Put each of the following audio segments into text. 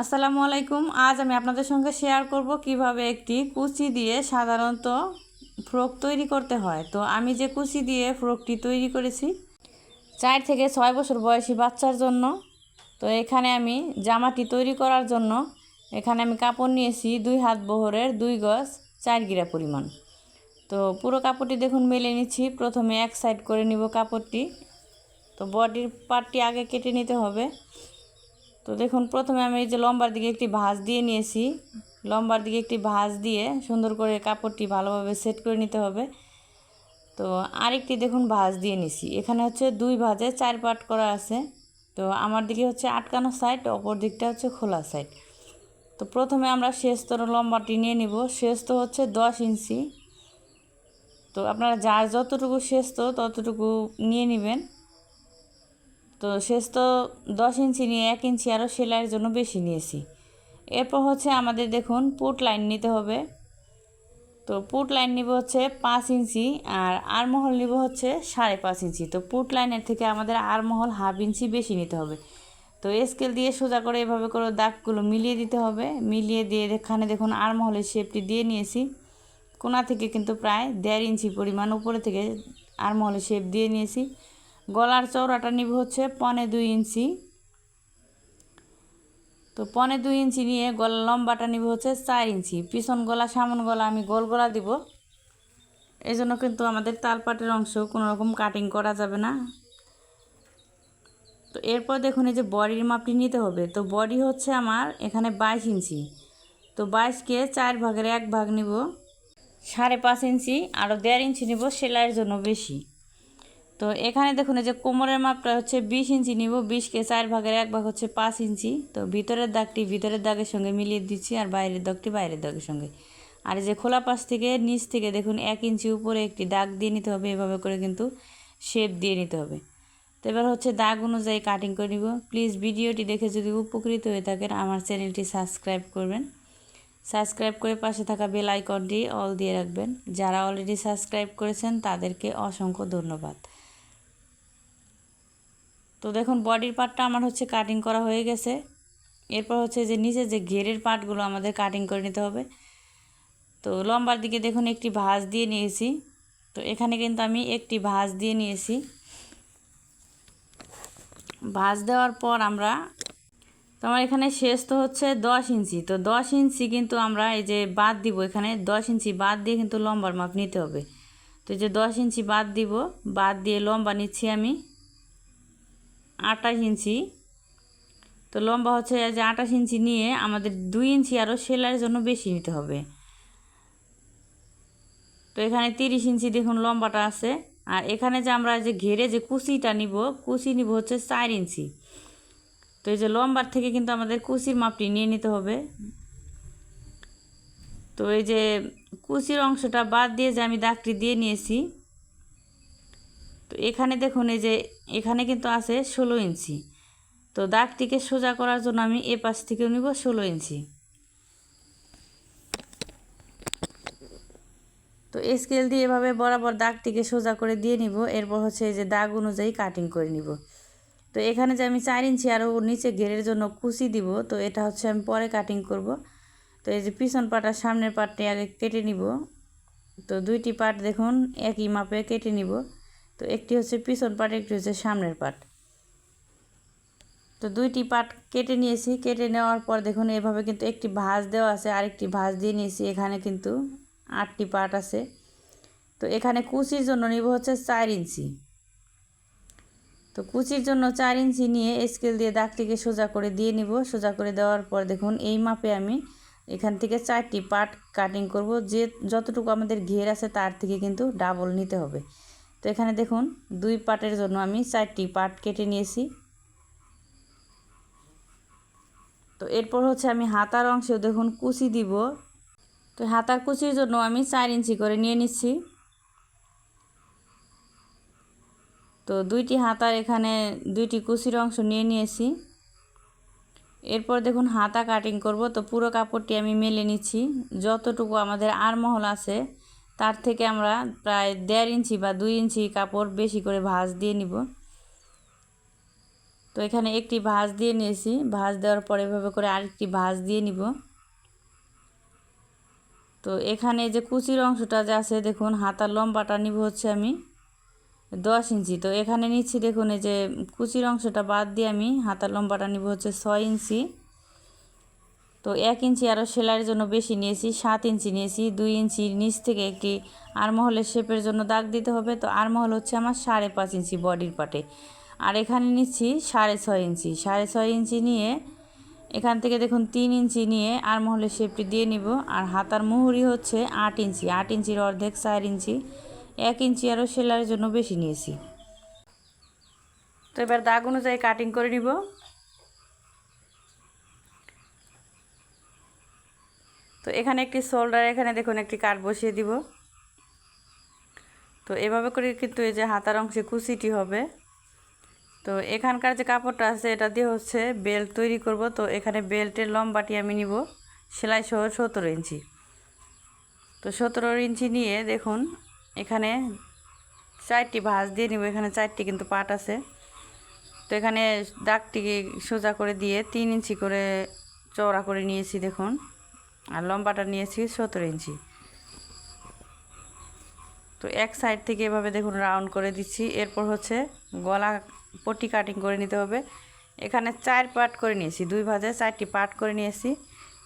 আসসালামু আলাইকুম। আজ আমি আপনাদের সঙ্গে শেয়ার করব কীভাবে একটি কুচি দিয়ে সাধারণত ফ্রক তৈরি করতে হয়। তো আমি যে কুচি দিয়ে ফ্রকটি তৈরি করেছি, চার থেকে ছয় বছর বয়সী বাচ্চার জন্য। তো এখানে আমি জামাটি তৈরি করার জন্য এখানে আমি কাপড় নিয়েছি দুই হাত বহরের দুই গজ চার গিরা পরিমাণ। তো পুরো কাপড়টি দেখুন, মেলে নিচ্ছি। প্রথমে এক সাইড করে নিব কাপড়টি। তো বডির পার্টটি আগে কেটে নিতে হবে। তো দেখুন, প্রথমে আমি এই যে লম্বার দিকে একটি ভাঁজ দিয়ে নিয়েছি। লম্বার দিকে একটি ভাঁজ দিয়ে সুন্দর করে কাপড়টি ভালোভাবে সেট করে নিতে হবে। তো আরেকটি দেখুন, ভাঁজ দিয়ে নিছি। এখানে হচ্ছে দুই ভাঁজে চার পাট করা আছে। তো আমার দিকে হচ্ছে আটকানো সাইড, অপর দিকটা হচ্ছে খোলা সাইড। তো প্রথমে আমরা শেষতর লম্বাটি নিয়ে নিব। শেষ তো হচ্ছে দশ ইঞ্চি। তো আপনারা যার যতটুকু শেষ তো ততটুকু নিয়ে নেবেন। তো শেষ তো দশ ইঞ্চি নিয়ে এক ইঞ্চি আরও সেলাইয়ের জন্য বেশি নিয়েছি। এরপর হচ্ছে আমাদের দেখুন পুট লাইন নিতে হবে। তো পুট লাইন নিব হচ্ছে পাঁচ ইঞ্চি আর আরমহল নিব হচ্ছে সাড়ে পাঁচ ইঞ্চি। তো পুট লাইনের থেকে আমাদের আরমহল হাফ ইঞ্চি বেশি নিতে হবে। তো স্কেল দিয়ে সোজা করে এভাবে করে দাগগুলো মিলিয়ে দিতে হবে। মিলিয়ে দিয়ে এখানে দেখুন আরমহলের শেপটি দিয়ে নিয়েছি। কোনা থেকে কিন্তু প্রায় দেড় ইঞ্চি পরিমাণ উপরে থেকে আরমহলের শেপ দিয়ে নিয়েছি। গলার চওড়াটা নিব হচ্ছে পনে দুই ইঞ্চি। তো পনে দুই ইঞ্চি নিয়ে গলার লম্বাটা নিব হচ্ছে চার ইঞ্চি। পিছন গলা, সামন গলা আমি গোল গলা দিব। এই জন্য কিন্তু আমাদের তালপাটের অংশ কোনো রকম কাটিং করা যাবে না। তো এরপর দেখুন এই যে বডির মাপটি নিতে হবে। তো বডি হচ্ছে আমার এখানে বাইশ ইঞ্চি। তো বাইশকে চার ভাগের এক ভাগ নিব। সাড়ে পাঁচ ইঞ্চি আরও দেড় ইঞ্চি নিব সেলাইয়ের জন্য বেশি। তো এখানে দেখুন এই যে কোমরের মাপটা হচ্ছে বিশ ইঞ্চি নিব, বিশকে চার ভাগের এক ভাগ হচ্ছে পাঁচ ইঞ্চি। তো ভিতরের দাগটি ভিতরের দাগের সঙ্গে মিলিয়ে দিচ্ছি আর বাইরের দাগটি বাইরের দাগের সঙ্গে। আর যে খোলা পাশ থেকে নিচ থেকে দেখুন এক ইঞ্চি উপরে একটি দাগ দিয়ে নিতে হবে, এভাবে করে কিন্তু শেপ দিয়ে নিতে হবে। তো এবার হচ্ছে দাগ অনুযায়ী কাটিং করে নিব। প্লিজ ভিডিওটি দেখে যদি উপকৃত হয়ে থাকেন, আমার চ্যানেলটি সাবস্ক্রাইব করবেন। সাবস্ক্রাইব করে পাশে থাকা বেল আইকনটি অল দিয়ে রাখবেন। যারা অলরেডি সাবস্ক্রাইব করেছেন, তাদেরকে অসংখ্য ধন্যবাদ। তো দেখুন বডির পার্টটা আমার হচ্ছে কাটিং করা হয়ে গেছে। এরপর হচ্ছে যে নিচে যে ঘেরের পার্টগুলো আমাদের কাটিং করে নিতে হবে। তো লম্বার দিকে দেখুন একটি ভাঁজ দিয়ে নিয়েছি। তো এখানে কিন্তু আমি একটি ভাঁজ দিয়ে নিয়েছি। ভাঁজ দেওয়ার পর আমরা, তো আমার এখানে শেষ তো হচ্ছে দশ ইঞ্চি। তো দশ ইঞ্চি কিন্তু আমরা এই যে বাদ দিব এখানে, দশ ইঞ্চি বাদ দিয়ে কিন্তু লম্বার মাপ নিতে হবে। তো এই যে দশ ইঞ্চি বাদ দিব, বাদ দিয়ে লম্বা নিচ্ছি আমি। আটাশ ইঞ্চি। তো লম্বা হচ্ছে যে আটাশ ইঞ্চি নিয়ে আমাদের দুই ইঞ্চি আরও সেলাইয়ের জন্য বেশি নিতে হবে। তো এখানে তিরিশ ইঞ্চি দেখুন লম্বাটা আছে। আর এখানে যে আমরা যে ঘেরে যে কুচিটা নিব, কুচি নিব হচ্ছে চার ইঞ্চি। তো এই যে লম্বার থেকে কিন্তু আমাদের কুচির মাপটি নিয়ে নিতে হবে। তো এই যে কুচির অংশটা বাদ দিয়ে যে আমি দাগটি দিয়ে নিয়েছি তো এখানে দেখুন এই যে, এখানে কিন্তু আছে ষোলো ইঞ্চি। তো দাগটিকে সোজা করার জন্য আমি এ পাশ থেকে নিব ষোলো ইঞ্চি। তো স্কেল দিয়ে এভাবে বরাবর দাগটিকে সোজা করে দিয়ে নিব, এরপর হচ্ছে এই যে দাগ অনুযায়ী কাটিং করে নিব। তো এখানে যে আমি চার ইঞ্চি আরও নিচে ঘেরের জন্য কুচি দিব, তো এটা হচ্ছে আমি পরে কাটিং করব। তো এই যে পিছন পাটার সামনের পাটটি আগে কেটে নিব। তো দুইটি পাট দেখুন, একই মাপে কেটে নিব। তো একটি হচ্ছে পিছন পাট, একটি হচ্ছে সামনের পাট। তো দুইটি পাট কেটে নিয়েছি। কেটে নেওয়ার পর দেখুন, এভাবে কিন্তু একটি ভাঁজ দেওয়া আছে, আরেকটি ভাঁজ দিয়ে নিয়েছি। এখানে কিন্তু আটটি পাট আছে। তো এখানে কুচির জন্য নিব হচ্ছে চার ইঞ্চি। তো কুচির জন্য চার ইঞ্চি নিয়ে স্কেল দিয়ে দাগটিকে সোজা করে দিয়ে নিব। সোজা করে দেওয়ার পর দেখুন, এই মাপে আমি এখান থেকে চারটি পাট কাটিং করব। যে যতটুকু আমাদের ঘের আছে, তার থেকে কিন্তু ডাবল নিতে হবে। তো এখানে দেখুন, দুই পাটের জন্য আমি চারটি পাট কেটে নিয়েছি। তো এরপর হচ্ছে আমি হাতার অংশেও দেখুন কুচি দিব। তো হাতার কুচির জন্য আমি চার ইঞ্চি করে নিয়ে নিচ্ছি। তো দুইটি হাতার এখানে দুইটি কুচির অংশ নিয়ে নিয়েছি। এরপর দেখুন হাতা কাটিং করব, তো পুরো কাপড়টি আমি মেলে নিচ্ছি। যতটুকু আমাদের আরমহল আছে তার থেকে আমরা প্রায় দেড় ইঞ্চি বা দুই ইঞ্চি কাপড় বেশি করে ভাঁজ দিয়ে নিব। তো এখানে একটি ভাঁজ দিয়ে নিয়েছি। ভাঁজ দেওয়ার পরে এভাবে করে আরেকটি ভাঁজ দিয়ে নিব। তো এখানে যে কুচির অংশটা যে আছে, দেখুন, হাতার লম্বাটা নিব হচ্ছে আমি দশ ইঞ্চি। তো এখানে নিচ্ছি, দেখুন, এই যে কুচির অংশটা বাদ দিয়ে আমি হাতার লম্বাটা নিব হচ্ছে ছয় ইঞ্চি। তো এক ইঞ্চি আরও সেলাইয়ের জন্য বেশি নিয়েছি, সাত ইঞ্চি নিয়েছি, দুই ইঞ্চি নিচ থেকে একটি আরমহলের শেপের জন্য দাগ দিতে হবে। তো আরমহল হচ্ছে আমার সাড়ে পাঁচ ইঞ্চি বডির পাটে। আর এখানে নিচ্ছি সাড়ে ছয় ইঞ্চি। সাড়ে ছয় ইঞ্চি নিয়ে এখান থেকে দেখুন তিন ইঞ্চি নিয়ে আরমহলের শেপটি দিয়ে নিব। আর হাতার মুহুরি হচ্ছে আট ইঞ্চি। আট ইঞ্চির অর্ধেক চার ইঞ্চি। এক ইঞ্চি আরও সেলাইয়ের জন্য বেশি নিয়েছি। তো এবার দাগ অনুযায়ী কাটিং করে নিব। তো এখানে একটি শোল্ডার এখানে দেখুন একটি কাঠ বসিয়ে দিব। তো এভাবে করে কিন্তু এই যে হাতার অংশে কুচিটি হবে। তো এখানকার যে কাপড়টা আছে, এটা দিয়ে হচ্ছে বেল্ট তৈরি করব। তো এখানে বেল্টের লম্বাটি আমি নিব সেলাই সহ সতেরো ইঞ্চি। তো সতেরো ইঞ্চি নিয়ে দেখুন, এখানে চারটি ভাঁজ দিয়ে নিব। এখানে চারটি কিন্তু পাট আছে। তো এখানে দাগটি সোজা করে দিয়ে তিন ইঞ্চি করে চওড়া করে নিয়েছি দেখুন। আর লম্বাটা নিয়েছি সতেরো ইঞ্চি। তো এক সাইড থেকে এভাবে দেখুন রাউন্ড করে দিচ্ছি। এরপর হচ্ছে গলা পটি কাটিং করে নিতে হবে। এখানে চার পার্ট করে নিয়েছি, দুই ভাজে চারটি পার্ট করে নিয়েছি।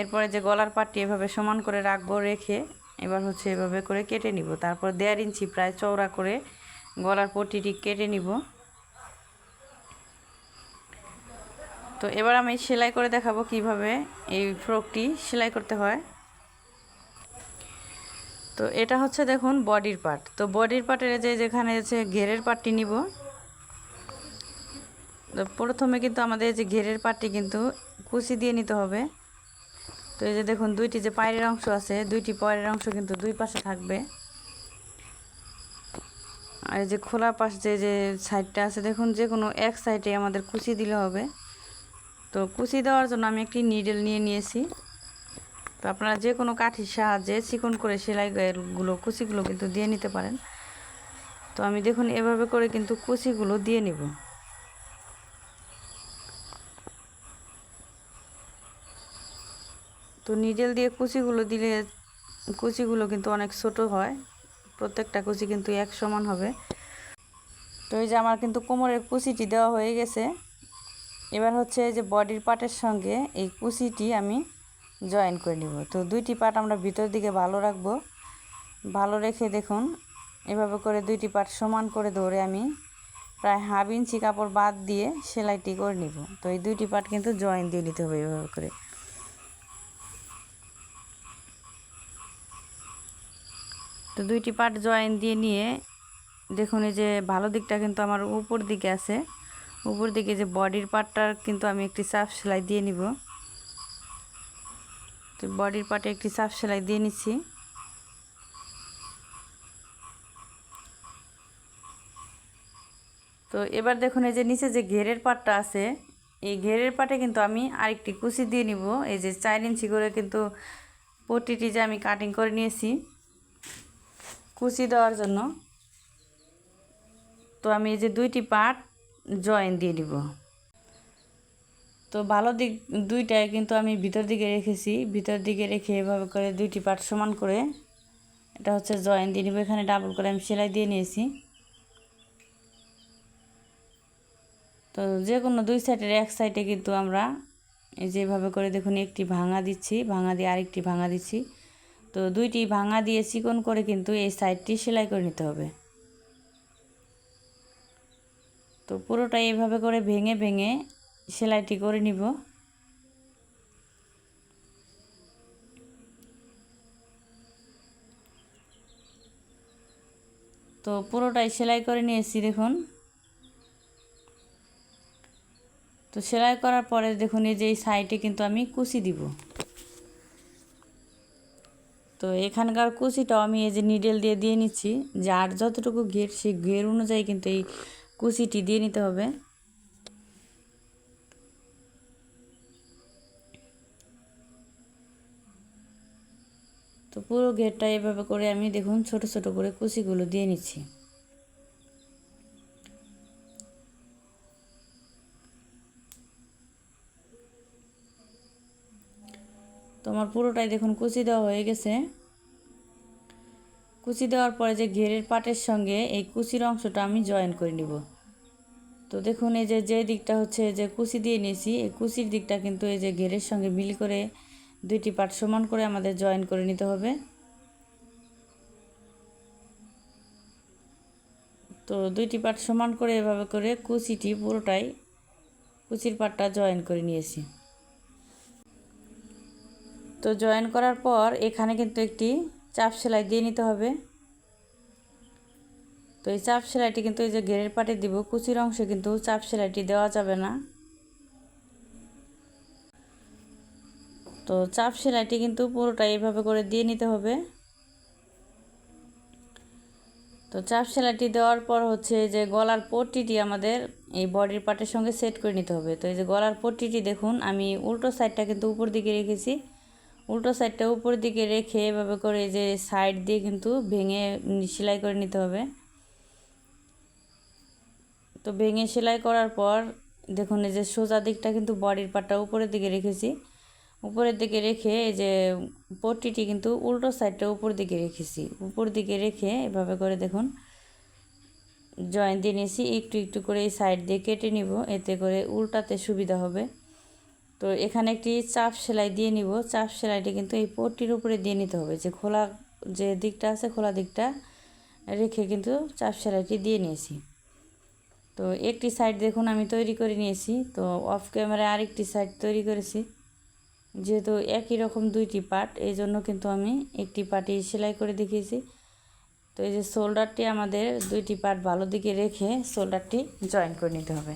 এরপরে যে গলার পাটটি এভাবে সমান করে রাখব, রেখে এবার হচ্ছে এভাবে করে কেটে নিব। তারপর দেড় ইঞ্চি প্রায় চওড়া করে গলার পটিটি কেটে নিব। তো এবার আমি সেলাই করে দেখাবো কীভাবে এই ফ্রকটি সেলাই করতে হয়। তো এটা হচ্ছে দেখুন বডির পার্ট। তো বডির পার্টের যে যেখানে হচ্ছে ঘেরের পার্টটি নিব, তো প্রথমে কিন্তু আমাদের যে ঘেরের পার্টটি কিন্তু কুচি দিয়ে নিতে হবে। তো এই যে দেখুন দুইটি যে পায়ের অংশ আছে, দুইটি পায়ের অংশ কিন্তু দুই পাশে থাকবে। আর এই যে খোলা পাশ যে যে সাইডটা আছে, দেখুন যে কোনো এক সাইডে আমাদের কুচি দিলে হবে। তো কুচি দেওয়ার জন্য আমি একটি নিডেল নিয়ে নিয়েছি। তো আপনারা যে কোনো কাঠির সাহায্যে চিকন করে সেলাইগুলো কুচিগুলো কিন্তু দিয়ে নিতে পারেন। তো আমি দেখুন এভাবে করে কিন্তু কুচিগুলো দিয়ে নিব। তো নিডেল দিয়ে কুচিগুলো দিলে কুচিগুলো কিন্তু অনেক ছোট হয়। প্রত্যেকটা কুচি কিন্তু এক সমান হবে। তো এই যে আমার কিন্তু কোমরের কুচিটি দেওয়া হয়ে গেছে। এবার হচ্ছে যে বডির পার্টের সঙ্গে এই কুচিটি আমি জয়েন করে নিব। তো দুইটি পার্ট আমরা ভিতর দিকে ভালো রাখব। ভালো রেখে দেখুন, এভাবে করে দুইটি পার্ট সমান করে ধরে আমি প্রায় হাফ ইঞ্চি কাপড় বাদ দিয়ে সেলাইটি করে নিব। তো এই দুইটি পার্ট কিন্তু জয়েন দিয়ে নিতে হবে এভাবে করে। তো দুইটি পার্ট জয়েন দিয়ে নিয়ে দেখুন এই যে ভালো দিকটা কিন্তু আমার উপর দিকে আছে। উপর দিকে যে বডির পার্টটার কিন্তু আমি একটি চাপ সেলাই দিয়ে নিব। তো বডির পার্টে একটি চাপ সেলাই দিয়ে নিচ্ছি। তো এবার দেখুন, এই যে নিচে যে ঘেরের পাটটা আছে, এই ঘেরের পাটে কিন্তু আমি আরেকটি কুচি দিয়ে নিব। এই যে চার ইঞ্চি করে কিন্তু পটিটি যে আমি কাটিং করে নিয়েছি কুচি দেওয়ার জন্য। তো আমি এই যে দুইটি পার্ট জয়েন দিয়ে দিব। তো ভালো দিক দুইটায় কিন্তু আমি ভিতর দিকে রেখেছি। ভিতর দিকে রেখে এভাবে করে দুইটি পার্ট সমান করে এটা হচ্ছে জয়েন দিয়ে নিব। এখানে ডাবল করে আমি সেলাই দিয়ে নিয়েছি। তো যে কোনো দুই সাইডের এক সাইডে কিন্তু আমরা এই যেভাবে করে দেখুন একটি ভাঙা দিচ্ছি, ভাঙা দিয়ে আরেকটি ভাঙা দিচ্ছি। তো দুইটি ভাঙা দিয়ে চিকন করে কিন্তু এই সাইডটি সেলাই করে নিতে হবে। তো পুরোটা এইভাবে করে ভেঙে ভেঙে সেলাইটি করে নিব। তো পুরোটাই সেলাই করে নিয়েছি, দেখুন। তো সেলাই করার পরে দেখুন, এই যে এই সাইডে কিন্তু আমি কুচি দিব। তো এখানকার কুচিটাও আমি এই যে নিডেল দিয়ে দিয়ে নিচ্ছি। যার যতটুকু ঘের, সেই ঘের অনুযায়ী কিন্তু এই কুচিটি দিয়ে নিতে হবে। তো পুরো ঘেরটা এভাবে করে আমি দেখুন ছোট ছোট করে কুচিগুলো দিয়ে নিচ্ছি। তোমার পুরোটাই দেখুন কুচি দেওয়া হয়ে গেছে। কুচি দেওয়ার পরে যে ঘেরের পাটের সঙ্গে এই কুচির অংশটা আমি জয়েন করে নিব। তো দেখুন, এই যে যে দিকটা হচ্ছে যে কুচি দিয়ে নিয়েছি, এই কুচির দিকটা কিন্তু এই যে ঘেরের সঙ্গে মিল করে দুইটি পাট সমান করে আমাদের জয়েন করে নিতে হবে। তো দুইটি পাট সমান করে এভাবে করে কুচিটি পুরোটাই কুচির পাটটা জয়েন করে নিয়েছি। তো জয়েন করার পর এখানে কিন্তু একটি চাপ সেলাই দিয়ে নিতে হবে। তো এই চাপ সেলাইটি কিন্তু এই যে ঘেরের পাটে দিব, কুচির অংশে কিন্তু চাপ সেলাইটি দেওয়া যাবে না। তো চাপ সেলাইটি কিন্তু পুরোটা এইভাবে করে দিয়ে নিতে হবে। তো চাপ সেলাইটি দেওয়ার পর হচ্ছে যে গলার পট্টিটি আমাদের এই বডির পার্টের সঙ্গে সেট করে নিতে হবে। তো এই যে গলার পট্টিটি দেখুন, আমি উল্টো সাইডটা কিন্তু উপর দিকে রেখেছি। উল্টো সাইডটা উপর দিকে রেখে এভাবে করে যে সাইড দিয়ে কিন্তু ভেঙে সেলাই করে নিতে হবে। তো ভেঙে সেলাই করার পর দেখুন এই যে সোজা দিকটা কিন্তু বডির পাটটা উপরের দিকে রেখেছি। উপরের দিকে রেখে এই যে পট্টিটি কিন্তু উল্টো সাইডটা উপর দিকে রেখেছি। উপর দিকে রেখে এভাবে করে দেখুন জয়েন দিয়ে নিয়েছি। একটু একটু করে এই সাইড দিয়ে কেটে নিব। এতে করে উল্টাতে সুবিধা হবে। তো এখানে একটি চাপ সেলাই দিয়ে নিব। চাপ সেলাইটি কিন্তু এই পট্টির উপরে দিয়ে নিতে হবে। যে খোলা, যে দিকটা আছে খোলা দিকটা রেখে কিন্তু চাপ সেলাইটি দিয়ে নিয়েছি। তো একটি সাইড দেখুন আমি তৈরি করে নিয়েছি। তো অফ ক্যামেরায় আরেকটি সাইড তৈরি করেছি। যেহেতু একই রকম দুইটি পার্ট, এই জন্য কিন্তু আমি একটি পার্টই সেলাই করে দেখিয়েছি। তো এই যে শোল্ডারটি আমাদের দুইটি পার্ট ভালো দিকে রেখে শোল্ডারটি জয়েন করে নিতে হবে।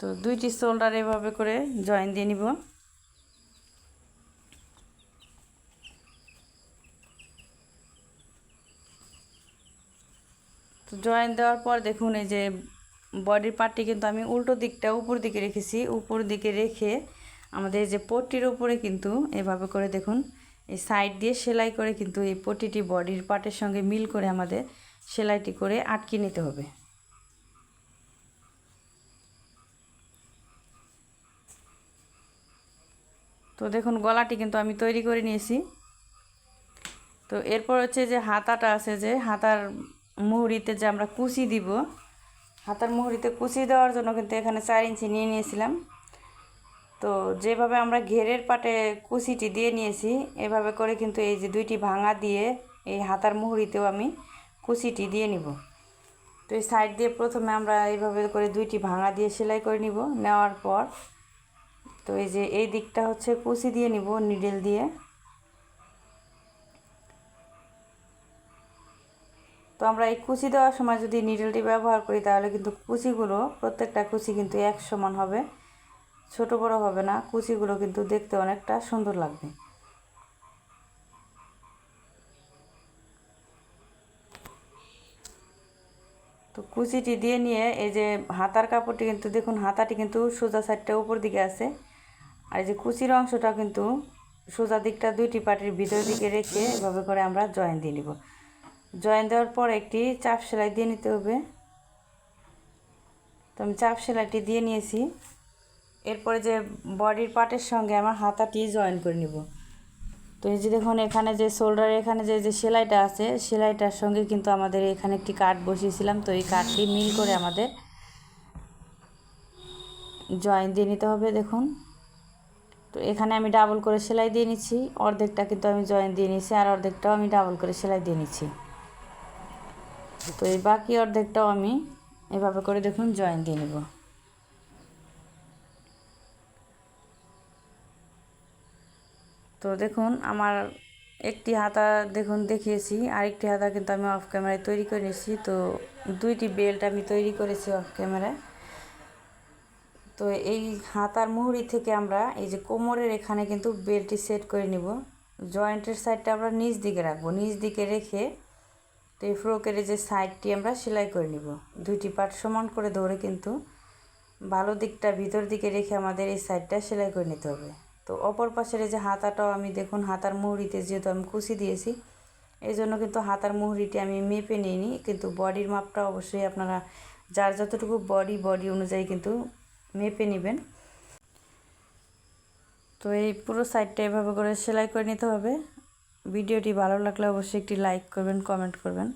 তো দুইটি শোল্ডার এভাবে করে জয়েন দিয়ে নিব। তো জয়েন দেওয়ার পর দেখুন এই যে বডির পার্টটি কিন্তু আমি উল্টো দিকটা উপর দিকে রেখেছি। উপর দিকে রেখে আমাদের এই যে পট্টির উপরে কিন্তু এভাবে করে দেখুন, এই সাইড দিয়ে সেলাই করে কিন্তু এই পট্টিটি বডির পার্টের সঙ্গে মিল করে আমাদের সেলাইটি করে আটকে নিতে হবে। তো দেখুন, গলাটি কিন্তু আমি তৈরি করে নিয়েছি। তো এরপর হচ্ছে যে হাতাটা আছে যে, হাতার মুহুরিতে যে আমরা কুচি দিব, হাতার মুহুরিতে কুচি দেওয়ার জন্য কিন্তু এখানে চার ইঞ্চি নিয়ে নিয়েছিলাম। তো যেভাবে আমরা ঘেরের পাটে কুচিটি দিয়ে নিয়েছি, এভাবে করে কিন্তু এই যে দুইটি ভাঙা দিয়ে এই হাতার মুহুরিতেও আমি কুচিটি দিয়ে নিব। তো এই সাইড দিয়ে প্রথমে আমরা এইভাবে করে দুইটি ভাঙা দিয়ে সেলাই করে নিব। নেওয়ার পর তো এই যে এই দিকটা হচ্ছে কুচি দিয়ে নিব নিডেল দিয়ে। তো আমরা এই কুচি দেওয়ার সময় যদি নিডলটি ব্যবহার করি, তাহলে কিন্তু কুচিগুলো, প্রত্যেকটা কুচি কিন্তু এক সমান হবে। ছোট বড় হবে না, কুচিগুলো কিন্তু দেখতে অনেকটা সুন্দর লাগবে। তো কুচিটি দিয়ে নিয়ে এই যে হাতার কাপড়টি কিন্তু, দেখুন হাতাটি কিন্তু সোজা সাইডটা উপর দিকে আছে। আর এই যে কুচির অংশটা কিন্তু সোজা দিকটা দুইটি পাটির ভিতর দিকে রেখে এভাবে করে আমরা জয়েন দিয়ে নিব। জয়েন দেওয়ার পর একটি চাপ সেলাই দিয়ে নিতে হবে। তো আমি চাপ সেলাইটি দিয়ে নিয়েছি। এরপরে যে বডির পার্টের সঙ্গে আমার হাতাটি জয়েন করে নিব। তো এই যে দেখুন, এখানে যে শোল্ডার, এখানে যে যে সেলাইটা আছে, সেলাইটার সঙ্গে কিন্তু আমাদের এখানে একটি কাঠ বসিয়েছিলাম। তো এই কাঠটি মিল করে আমাদের জয়েন দিয়ে নিতে হবে। দেখুন তো এখানে আমি ডাবল করে সেলাই দিয়ে নিচ্ছি। অর্ধেকটা কিন্তু আমি জয়েন দিয়ে নিচ্ছি আর অর্ধেকটাও আমি ডাবল করে সেলাই দিয়ে নিচ্ছি। তো এই বাকি অর্ধেকটাও আমি এভাবে করে দেখুন জয়েন দিয়ে নেব। তো দেখুন আমার একটি হাতা দেখুন দেখিয়েছি, আরেকটি হাতা কিন্তু আমি অফ ক্যামেরায় তৈরি করে নিয়েছি তো দুইটি বেল্ট আমি তৈরি করেছি অফ ক্যামেরায় তো এই হাতার মুহুরি থেকে আমরা এই যে কোমরের এখানে কিন্তু বেল্টটি সেট করে নিব। জয়েন্টের সাইডটা আমরা নিচ দিকে রাখব। নিচ দিকে রেখে তো এই ফ্রকের যে সাইডটি আমরা সেলাই করে নিব। দুইটি পার্ট সমান করে ধরে কিন্তু ভালো দিকটা ভিতর দিকে রেখে আমাদের এই সাইডটা সেলাই করে নিতে হবে। তো অপর পাশের যে হাতাটাও আমি দেখুন হাতার মুহুরিতে যেহেতু আমি কুচি দিয়েছি, এই জন্য কিন্তু হাতার মুহুরিটি আমি মেপে নিইনি। কিন্তু বডির মাপটা অবশ্যই আপনারা, যার যতটুকু বডি বডি অনুযায়ী কিন্তু মেপে নেবেন। তো এই পুরো সাইডটা এভাবে করে সেলাই করে নিতে হবে। ভিডিওটি ভালো লাগলে অবশ্যই একটি লাইক করবেন কমেন্ট করবেন।